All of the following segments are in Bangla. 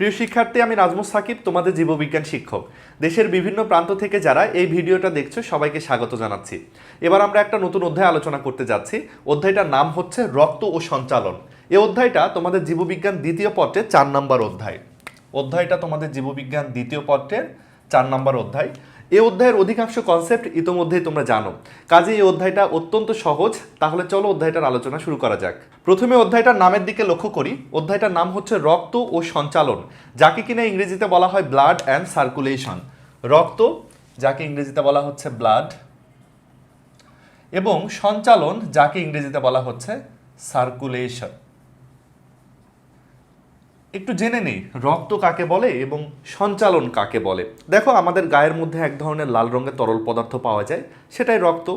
প্রিয় শিক্ষার্থী, আমি নাজমুস সাকিব, তোমাদের জীববিজ্ঞান শিক্ষক। দেশের বিভিন্ন প্রান্ত থেকে যারা এই ভিডিওটা দেখছ, সবাইকে স্বাগত জানাচ্ছি। এবার আমরা একটা নতুন অধ্যায় আলোচনা করতে যাচ্ছি। অধ্যায়টার নাম হচ্ছে রক্ত ও সঞ্চালন। এ অধ্যায়টা তোমাদের জীববিজ্ঞান দ্বিতীয় পত্রের চার নম্বর অধ্যায়। অধ্যায়টা তোমাদের জীববিজ্ঞান দ্বিতীয় পত্রের চার নম্বর অধ্যায়। এই অধ্যায়ের অধিকাংশ কনসেপ্ট ইতোমধ্যেই তোমরা জানো। কাজে এই অধ্যায়টা অত্যন্ত সহজ, তাহলে চলো অধ্যায়টার আলোচনা শুরু করা যাক। প্রথমে অধ্যায়টার নামের দিকে লক্ষ্য করি। অধ্যায়টার নাম হচ্ছে রক্ত ও সঞ্চালন, যাকে কিনা ইংরেজিতে বলা হয় ব্লাড অ্যান্ড সার্কুলেশন রক্ত, যাকে ইংরেজিতে বলা হচ্ছে ব্লাড এবং সঞ্চালন, যাকে ইংরেজিতে বলা হচ্ছে সার্কুলেশন একটু জেনে নেই, রক্ত কাকে বলে এবং সঞ্চালন কাকে বলে। দেখো, আমাদের গায়ের মধ্যে এক ধরনের লাল রঙের তরল পদার্থ পাওয়া যায়, সেটাই রক্ত।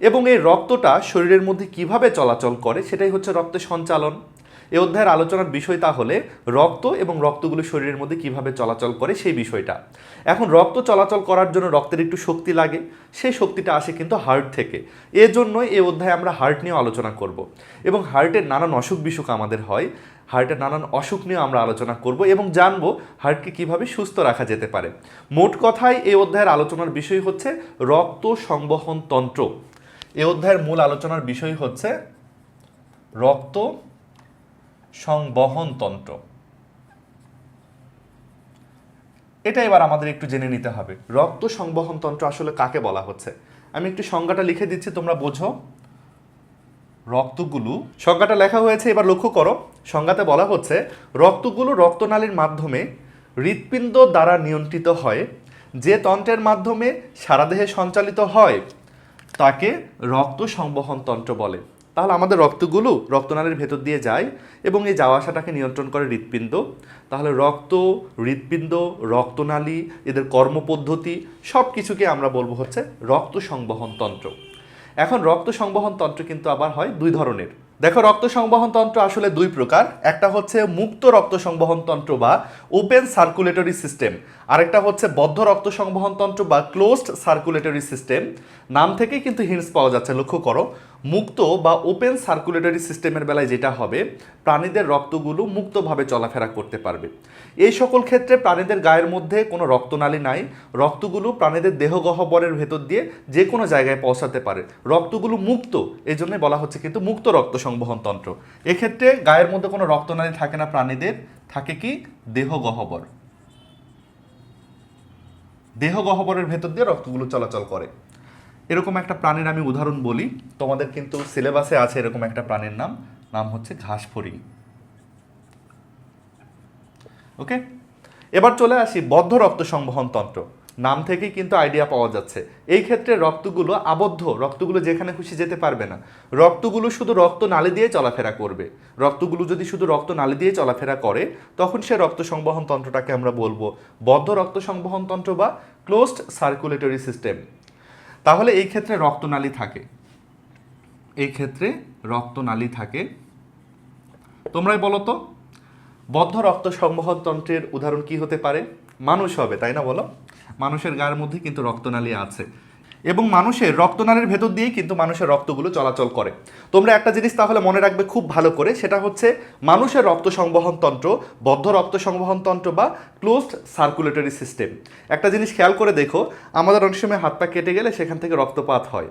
এবং এই রক্তটা শরীরের মধ্যে কীভাবে চলাচল করে, সেটাই হচ্ছে রক্তের সঞ্চালন। এই অধ্যায়ের আলোচনার বিষয় তাহলে রক্ত এবং রক্তগুলো শরীরের মধ্যে কীভাবে চলাচল করে সেই বিষয়টা। এখন রক্ত চলাচল করার জন্য রক্তের একটু শক্তি লাগে সেই শক্তিটা আসে কিন্তু হার্ট থেকে। এর জন্যই এই অধ্যায়ে আমরা হার্ট নিয়ে আলোচনা করব। এবং হার্টের নানান অসুখ বিসুখ আমাদের হয়, হার্টের নানান অসুখ নিয়ে আমরা আলোচনা করব এবং জানব হার্টকে কীভাবে সুস্থ রাখা যেতে পারে। মোট কথায় এই অধ্যায়ের আলোচনার বিষয় হচ্ছে রক্ত সংবহন তন্ত্র। এই অধ্যায়ের মূল আলোচনার বিষয় হচ্ছে রক্ত সংবহন তন্ত্র এটা এবার আমাদের একটু জেনে নিতে হবে। রক্ত সংবহন তন্ত্র আসলে কাকে বলা হচ্ছে? আমি একটু সংজ্ঞাটা লিখে দিচ্ছি, তোমরা বোঝো। রক্তগুলো, সংজ্ঞাটা লেখা হয়েছে, এবার লক্ষ্য করো। সংজ্ঞাতে বলা হচ্ছে, রক্তগুলো রক্তনালীর মাধ্যমে হৃৎপিণ্ড দ্বারা নিয়ন্ত্রিত হয়। যে তন্ত্রের মাধ্যমে সারা দেহে সঞ্চালিত হয়, তাকে রক্ত সংবহন তন্ত্র বলে। তাহলে আমাদের রক্তগুলো রক্তনালীর ভেতর দিয়ে যায় এবং এই যাওয়া আসাটাকে নিয়ন্ত্রণ করে হৃৎপিণ্ড। তাহলে রক্ত, হৃৎপিণ্ড, রক্তনালী, এদের কর্মপদ্ধতি সব কিছুকে আমরা বলব হচ্ছে রক্ত সংবহন তন্ত্র। এখন রক্ত সংবহন তন্ত্র কিন্তু আবার হয় দুই ধরনের। দেখো, রক্ত সংবহন তন্ত্র আসলে দুই প্রকার। একটা হচ্ছে মুক্ত রক্ত সংবহন তন্ত্র বা ওপেন সার্কুলেটরি সিস্টেম। আরেকটা হচ্ছে বদ্ধ রক্ত সংবহন তন্ত্র বা ক্লোজড সার্কুলেটরি সিস্টেম নাম থেকেই কিন্তু হিন্টস পাওয়া যাচ্ছে, লক্ষ্য করো। মুক্ত বা ওপেন সার্কুলেটরি সিস্টেমের বেলায় যেটা হবে, প্রাণীদের রক্তগুলো মুক্তভাবে চলাফেরা করতে পারবে। এই সকল ক্ষেত্রে প্রাণীদের গায়ের মধ্যে কোনো রক্তনালী নাই। রক্তগুলো প্রাণীদের দেহ গহ্বরের ভেতর দিয়ে যে কোনো জায়গায় পৌঁছাতে পারে। রক্তগুলো মুক্ত এই জন্য বলা হচ্ছে কিন্তু মুক্ত রক্ত সংবহন তন্ত্র। এক্ষেত্রে গায়ের মধ্যে কোনো রক্তনালী থাকে না প্রাণীদের, থাকে কি? দেহ গহ্বর। দেহ গহ্বরের ভেতর দিয়ে রক্তগুলো চলাচল করে। এরকম একটা প্রাণীর আমি উদাহরণ বলি। তোমাদের কিন্তু সিলেবাসে আছে এরকম একটা প্রাণীর নাম। নাম হচ্ছে ঘাস ফড়িং ওকে? এবার চলে আসি বদ্ধ রক্ত সংবহন তন্ত্র। নাম থেকেই কিন্তু আইডিয়া পাওয়া যাচ্ছে। এই ক্ষেত্রে রক্তগুলো আবদ্ধ, রক্তগুলো যেখানে খুশি যেতে পারবে না। রক্তগুলো শুধু রক্ত নালী দিয়ে চলাফেরা করবে। রক্তগুলো যদি শুধু রক্ত নালী দিয়ে চলাফেরা করে, তখন সে রক্ত সংবহন তন্ত্রটাকে আমরা বলব বদ্ধ রক্ত সংবহন তন্ত্র বা ক্লোজড সার্কুলেটরি সিস্টেম তাহলে এই ক্ষেত্রে রক্তনালী থাকে। এই ক্ষেত্রে রক্তনালী থাকে। তোমরাই বলো তো, বদ্ধ রক্ত সংবহন তন্ত্রের উদাহরণ কি হতে পারে? মানুষ হবে, তাই না বলো? মানুষের গায়ের মধ্যে কিন্তু রক্তনালী আছে। এবং মানুষের রক্তনালীর ভেতর দিয়েই কিন্তু মানুষের রক্তগুলো চলাচল করে। তোমরা একটা জিনিস তাহলে মনে রাখবে খুব ভালো করে, সেটা হচ্ছে মানুষের রক্ত সংবহন তন্ত্র, বদ্ধ রক্ত সংবহন তন্ত্র বা ক্লোজড সার্কুলেটরি সিস্টেম একটা জিনিস খেয়াল করে দেখো, আমাদের অনেক সময় হাত পা কেটে গেলে সেখান থেকে রক্তপাত হয়।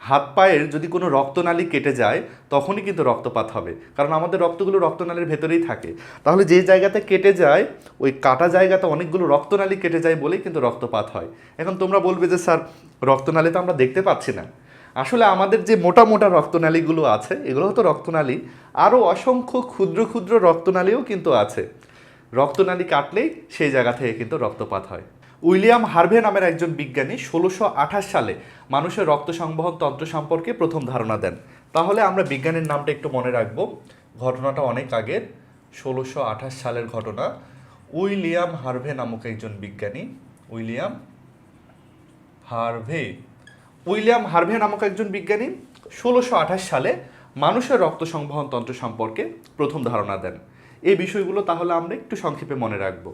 হাত পায়ের যদি কোনো রক্তনালী কেটে যায়, তখনই কিন্তু রক্তপাত হবে। কারণ আমাদের রক্তগুলো রক্তনালীর ভেতরেই থাকে। তাহলে যে জায়গাতে কেটে যায়, ওই কাটা জায়গাতে অনেকগুলো রক্তনালী কেটে যায় বলেই কিন্তু রক্তপাত হয়। এখন তোমরা বলবে যে, স্যার, রক্তনালী তো আমরা দেখতে পাচ্ছি না। আসলে আমাদের যে মোটা মোটা রক্তনালীগুলো আছে, এগুলো হতো রক্তনালী। আরও অসংখ্য ক্ষুদ্র ক্ষুদ্র রক্তনালীও কিন্তু আছে। রক্তনালী কাটলেই সেই জায়গা থেকে কিন্তু রক্তপাত হয়। উইলিয়াম হার্ভে নামের একজন বিজ্ঞানী ষোলোশো সালে মানুষের রক্ত সংবহন তন্ত্র সম্পর্কে প্রথম ধারণা দেন। তাহলে আমরা বিজ্ঞানীর নামটা একটু মনে রাখব। ঘটনাটা অনেক আগের, ষোলোশো সালের ঘটনা। উইলিয়াম হার্ভে নামক একজন বিজ্ঞানী, উইলিয়াম হার্ভে। উইলিয়াম হার্ভে নামক একজন বিজ্ঞানী ষোলোশো সালে মানুষের রক্ত সংবহন তন্ত্র সম্পর্কে প্রথম ধারণা দেন। এই বিষয়গুলো তাহলে আমরা একটু সংক্ষেপে মনে রাখব।